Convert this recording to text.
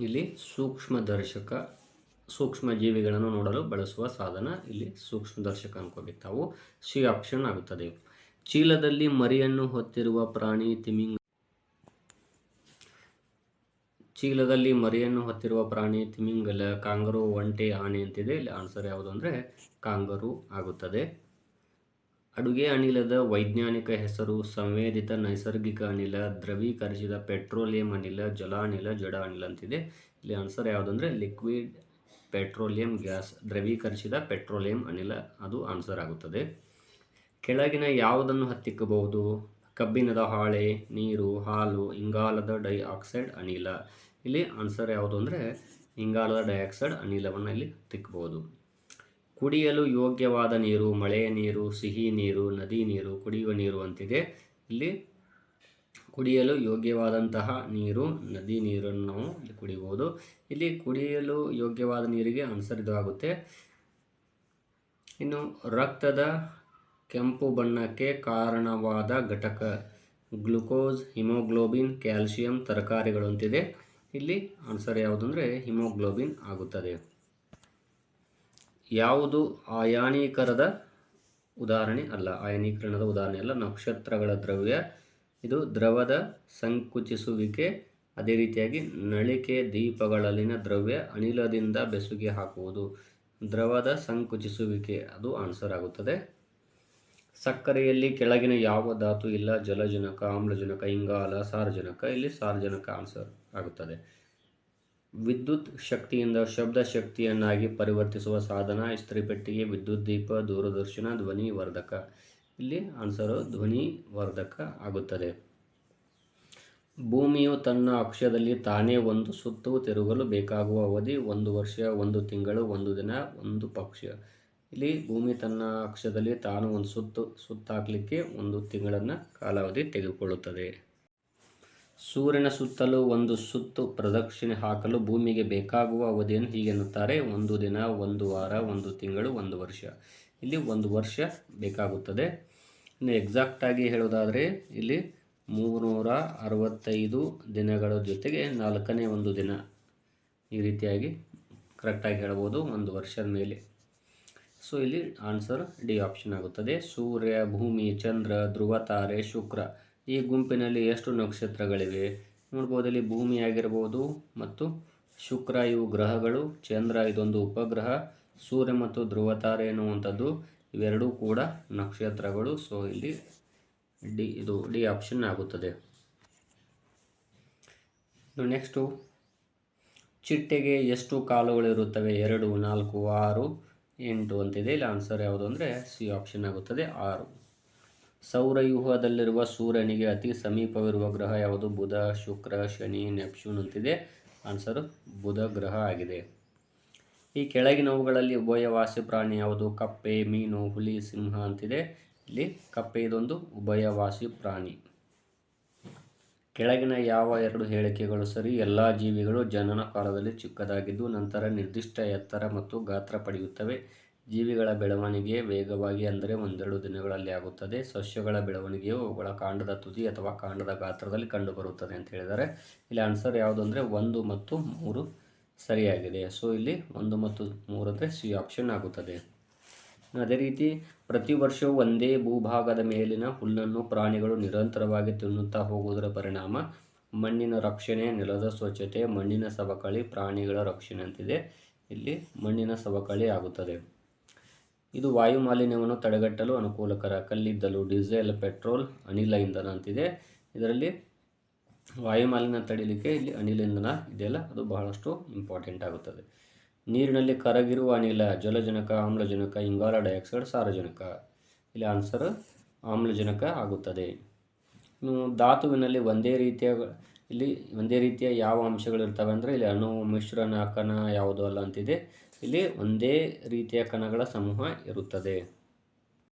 ಇಲ್ಲಿ ಸೂಕ್ಷ್ಮದರ್ಶಕ ಸೂಕ್ಷ್ಮ ಜೀವಿಗಳನ್ನು ನೋಡಲು ಬಳಸುವ ಸಾಧನ ಇಲ್ಲಿ ಸೂಕ್ಷ್ಮದರ್ಶಕ ಅನ್ಕೋಬೇಕು ತಾವು. ಸಿ ಆಪ್ಷನ್ ಆಗುತ್ತದೆ. ಚೀಲದಲ್ಲಿ ಮರಿಯನ್ನು ಹೊತ್ತಿರುವ ಪ್ರಾಣಿ ತಿಮಿಂಗ ಚೀಲದಲ್ಲಿ ಮರಿಯನ್ನು ಹೊತ್ತಿರುವ ಪ್ರಾಣಿ ತಿಮಿಂಗಲ, ಕಾಂಗರು, ಒಂಟೆ, ಆನೆ ಅಂತಿದೆ. ಇಲ್ಲಿ ಆನ್ಸರ್ ಯಾವುದು ಅಂದರೆ ಕಾಂಗರು ಆಗುತ್ತದೆ. ಅಡುಗೆ ಅನಿಲದ ವೈಜ್ಞಾನಿಕ ಹೆಸರು, ಸಂವೇದಿತ ನೈಸರ್ಗಿಕ ಅನಿಲ, ದ್ರವೀಕರಿಸಿದ ಪೆಟ್ರೋಲಿಯಂ ಅನಿಲ, ಜಲಾನಿಲ, ಜಡ ಅನಿಲ ಅಂತಿದೆ. ಇಲ್ಲಿ ಆನ್ಸರ್ ಯಾವುದಂದರೆ ಲಿಕ್ವಿಡ್ ಪೆಟ್ರೋಲಿಯಂ ಗ್ಯಾಸ್ ದ್ರವೀಕರಿಸಿದ ಪೆಟ್ರೋಲಿಯಂ ಅನಿಲ. ಅದು ಆನ್ಸರ್ ಆಗುತ್ತದೆ. ಕೆಳಗಿನ ಯಾವುದನ್ನು ಹತ್ತಿಕ್ಕಬಹುದು? ಕಬ್ಬಿಣದ ಹಾಳೆ, ನೀರು, ಹಾಲು, ಇಂಗಾಲದ ಡೈಆಕ್ಸೈಡ್ ಅನಿಲ. ಇಲ್ಲಿ ಆನ್ಸರ್ ಯಾವುದು ಅಂದರೆ ಇಂಗಾಲದ ಡೈಆಕ್ಸೈಡ್ ಅನಿಲವನ್ನು ಇಲ್ಲಿ ತಿಕ್ಕಬಹುದು ಕುಡಿಯಲು ಯೋಗ್ಯವಾದ ನೀರು ಮಳೆಯ ನೀರು, ಸಿಹಿ ನೀರು, ನದಿ ನೀರು ಕುಡಿಯುವ ನೀರು ಅಂತಿದೆ. ಇಲ್ಲಿ ಕುಡಿಯಲು ಯೋಗ್ಯವಾದಂತಹ ನೀರು, ನದಿ ನೀರನ್ನು ನಾವು ಇಲ್ಲಿ ಕುಡಿಬಹುದು ಇಲ್ಲಿ ಕುಡಿಯಲು ಯೋಗ್ಯವಾದ ನೀರಿಗೆ ಆನ್ಸರ್ ಇದು ಆಗುತ್ತೆ ಇನ್ನು ರಕ್ತದ ಕೆಂಪು ಬಣ್ಣಕ್ಕೆ ಕಾರಣವಾದ ಘಟಕ ಗ್ಲುಕೋಸ್, ಹಿಮೋಗ್ಲೋಬಿನ್, ಕ್ಯಾಲ್ಸಿಯಂ ತರಕಾರಿಗಳು ಅಂತಿದೆ ಇಲ್ಲಿ ಆನ್ಸರ್ ಯಾವುದು ಅಂದರೆ ಹಿಮೋಗ್ಲೋಬಿನ್ ಆಗುತ್ತದೆ. ಯಾವುದು ಅಯಾನೀಕರದ ಉದಾಹರಣೆ ಅಲ್ಲ. ಅಯಾನೀಕರಣದ ಉದಾಹರಣೆ ಅಲ್ಲ. ನಕ್ಷತ್ರಗಳ ದ್ರವ್ಯ, ಇದು ದ್ರವದ ಸಂಕುಚಿಸುವಿಕೆ, ಅದೇ ರೀತಿಯಾಗಿ ನಳಿಕೆ ದೀಪಗಳಲ್ಲಿನ ದ್ರವ್ಯ ಅನಿಲದಿಂದ ಬೆಸುಗೆ ಹಾಕುವುದು. ದ್ರವದ ಸಂಕುಚಿಸುವಿಕೆ, ಅದು ಆನ್ಸರ್ ಆಗುತ್ತದೆ. ಸಕ್ಕರೆಯಲ್ಲಿ ಕೆಳಗಿನ ಯಾವ ಧಾತು ಇಲ್ಲ? ಜಲಜನಕ, ಆಮ್ಲಜನಕ, ಇಂಗಾಲ, ಸಾರಜನಕ, ಇಲ್ಲಿ ಸಾರಜನಕ ಆನ್ಸರ್ ಆಗುತ್ತದೆ. ವಿದ್ಯುತ್ ಶಕ್ತಿಯಿಂದ ಶಬ್ದ ಶಕ್ತಿಯನ್ನಾಗಿ ಪರಿವರ್ತಿಸುವ ಸಾಧನ ಇಸ್ತ್ರಿಪೆಟ್ಟಿಗೆ ವಿದ್ಯುತ್ ದೀಪ, ದೂರದರ್ಶನ, ಧ್ವನಿ ವರ್ಧಕ. ಇಲ್ಲಿ ಆನ್ಸರು ಧ್ವನಿ ವರ್ಧಕ ಆಗುತ್ತದೆ. ಭೂಮಿಯು ತನ್ನ ಅಕ್ಷದಲ್ಲಿ ತಾನೇ ಒಂದು ಸುತ್ತು ತಿರುಗಲು ಬೇಕಾಗುವ ಅವಧಿ ಒಂದು ವರ್ಷ, ಒಂದು ತಿಂಗಳು, ಒಂದು ದಿನ, ಒಂದು ಪಕ್ಷ. ಇಲ್ಲಿ ಭೂಮಿ ತನ್ನ ಅಕ್ಷದಲ್ಲಿ ತಾನು ಒಂದು ಸುತ್ತು, ಸುತ್ತಾಕಲಿಕ್ಕೆ ಒಂದು ತಿಂಗಳನ್ನು ಕಾಲಾವಧಿ ತೆಗೆದುಕೊಳ್ಳುತ್ತದೆ. ಸೂರ್ಯನ ಸುತ್ತಲೂ ಒಂದು ಸುತ್ತು ಪ್ರದಕ್ಷಿಣೆ ಹಾಕಲು ಭೂಮಿಗೆ ಬೇಕಾಗುವ ಅವಧಿಯನ್ನು ಹೀಗೆನ್ನುತ್ತಾರೆ ಒಂದು ದಿನ, ಒಂದು ವಾರ, ಒಂದು ತಿಂಗಳು, ಒಂದು ವರ್ಷ. ಇಲ್ಲಿ ಒಂದು ವರ್ಷ ಬೇಕಾಗುತ್ತದೆ. ಇನ್ನು ಎಕ್ಸಾಕ್ಟಾಗಿ ಹೇಳೋದಾದರೆ ಇಲ್ಲಿ ಮೂರುನೂರ ಅರವತ್ತೈದು ದಿನಗಳ ಜೊತೆಗೆ ನಾಲ್ಕನೇ ಒಂದು ದಿನ ಈ ರೀತಿಯಾಗಿ ಕರೆಕ್ಟಾಗಿ ಹೇಳ್ಬೋದು, ಒಂದು ವರ್ಷದ ಮೇಲೆ. ಸೊ ಇಲ್ಲಿ ಆನ್ಸರ್ ಡಿ ಆಪ್ಷನ್ ಆಗುತ್ತದೆ. ಸೂರ್ಯ, ಭೂಮಿ, ಚಂದ್ರ, ಧ್ರುವ, ತಾರೆ, ಶುಕ್ರ. ಈ ಗುಂಪಿನಲ್ಲಿ ಎಷ್ಟು ನಕ್ಷತ್ರಗಳಿವೆ? ನೋಡ್ಬೋದು ಇಲ್ಲಿ ಭೂಮಿ ಆಗಿರ್ಬೋದು ಮತ್ತು ಶುಕ್ರ, ಇವು ಗ್ರಹಗಳು. ಚಂದ್ರ ಇದೊಂದು ಉಪಗ್ರಹ. ಸೂರ್ಯ ಮತ್ತು ಧ್ರುವ ತಾರೆ ಎನ್ನುವಂಥದ್ದು ಇವೆರಡೂ ಕೂಡ ನಕ್ಷತ್ರಗಳು. ಸೊ ಇಲ್ಲಿ ಡಿ, ಇದು ಡಿ ಆಪ್ಷನ್ ಆಗುತ್ತದೆ. ನೆಕ್ಸ್ಟು ಚಿಟ್ಟೆಗೆ ಎಷ್ಟು ಕಾಲುಗಳಿರುತ್ತವೆ? ಎರಡು, ನಾಲ್ಕು, ಆರು, ಎಂಟು ಅಂತಿದೆ. ಇಲ್ಲಿ ಆನ್ಸರ್ ಯಾವುದು ಅಂದರೆ ಸಿ ಆಪ್ಷನ್ ಆಗುತ್ತದೆ, ಆರು. ಸೌರವ್ಯೂಹದಲ್ಲಿರುವ ಸೂರ್ಯನಿಗೆ ಅತಿ ಸಮೀಪವಿರುವ ಗ್ರಹ ಯಾವುದು? ಬುಧ, ಶುಕ್ರ, ಶನಿ, ನೆಪ್ಚೂನ್ ಅಂತಿದೆ. ಆನ್ಸರ್ ಬುಧ ಗ್ರಹ ಆಗಿದೆ. ಈ ಕೆಳಗಿನವುಗಳಲ್ಲಿ ಉಭಯವಾಸಿ ಪ್ರಾಣಿ ಯಾವುದು? ಕಪ್ಪೆ, ಮೀನು, ಹುಲಿ, ಸಿಂಹ ಅಂತಿದೆ. ಇಲ್ಲಿ ಕಪ್ಪೆ ಇದೊಂದು ಉಭಯವಾಸಿ ಪ್ರಾಣಿ ಕೆಳಗಿನ ಯಾವ ಎರಡು ಹೇಳಿಕೆಗಳು ಸರಿ? ಎಲ್ಲ ಜೀವಿಗಳು ಜನನ ಕಾಲದಲ್ಲಿ ಚಿಕ್ಕದಾಗಿದ್ದು ನಂತರ ನಿರ್ದಿಷ್ಟ ಎತ್ತರ ಮತ್ತು ಗಾತ್ರ ಪಡೆಯುತ್ತವೆ. ಜೀವಿಗಳ ಬೆಳವಣಿಗೆ ವೇಗವಾಗಿ ಅಂದರೆ ಒಂದೆರಡು ದಿನಗಳಲ್ಲಿ ಆಗುತ್ತದೆ. ಸಸ್ಯಗಳ ಬೆಳವಣಿಗೆಯು ಅವುಗಳ ಕಾಂಡದ ತುದಿ ಅಥವಾ ಕಾಂಡದ ಗಾತ್ರದಲ್ಲಿ ಕಂಡುಬರುತ್ತದೆ ಅಂತ ಹೇಳಿದ್ದಾರೆ. ಇಲ್ಲಿ ಆನ್ಸರ್ ಯಾವುದು ಅಂದರೆ ಒಂದು ಮತ್ತು ಮೂರು ಸರಿಯಾಗಿದೆ. ಸೊ ಇಲ್ಲಿ ಒಂದು ಮತ್ತು ಮೂರು ಅಂದರೆ ಸಿ ಆಪ್ಷನ್ ಆಗುತ್ತದೆ. ಅದೇ ರೀತಿ ಪ್ರತಿ ವರ್ಷವೂ ಒಂದೇ ಭೂಭಾಗದ ಮೇಲಿನ ಹುಲ್ಲನ್ನು ಪ್ರಾಣಿಗಳು ನಿರಂತರವಾಗಿ ತಿನ್ನುತ್ತಾ ಹೋಗುವುದರ ಪರಿಣಾಮ ಮಣ್ಣಿನ ರಕ್ಷಣೆ, ನೆಲದ ಸ್ವಚ್ಛತೆ, ಮಣ್ಣಿನ ಸವಕಳಿ, ಪ್ರಾಣಿಗಳ ರಕ್ಷಣೆ ಅಂತಿದೆ. ಇಲ್ಲಿ ಮಣ್ಣಿನ ಸವಕಳಿ ಆಗುತ್ತದೆ. ಇದು ವಾಯು ಮಾಲಿನ್ಯವನ್ನು ತಡೆಗಟ್ಟಲು ಅನುಕೂಲಕರ. ಕಲ್ಲಿದ್ದಲು, ಡೀಸೆಲ್, ಪೆಟ್ರೋಲ್, ಅನಿಲ ಇಂಧನ ಅಂತಿದೆ. ಇದರಲ್ಲಿ ವಾಯು ಮಾಲಿನ್ಯ ತಡಿಲಿಕ್ಕೆ ಇಲ್ಲಿ ಅನಿಲ ಇಂಧನ ಇದೆಯಲ್ಲ, ಅದು ಬಹಳಷ್ಟು ಇಂಪಾರ್ಟೆಂಟ್ ಆಗುತ್ತದೆ. ನೀರಿನಲ್ಲಿ ಕರಗಿರುವ ಅನಿಲ, ಜಲಜನಕ, ಆಮ್ಲಜನಕ, ಇಂಗಾಲ ಡೈಆಕ್ಸೈಡ್, ಸಾರಜನಕ. ಇಲ್ಲಿ ಆನ್ಸರ್ ಆಮ್ಲಜನಕ ಆಗುತ್ತದೆ. ಧಾತುವಿನಲ್ಲಿ ಒಂದೇ ರೀತಿಯ, ಇಲ್ಲಿ ಒಂದೇ ರೀತಿಯ ಯಾವ ಅಂಶಗಳಿರ್ತವೆ ಅಂದರೆ ಇಲ್ಲಿ ಅಣು, ಮಿಶ್ರಣ, ಕಣ ಯಾವುದು ಅಲ್ಲ ಅಂತಿದೆ. ಇಲ್ಲಿ ಒಂದೇ ರೀತಿಯ ಕಣಗಳ ಸಮೂಹ ಇರುತ್ತದೆ.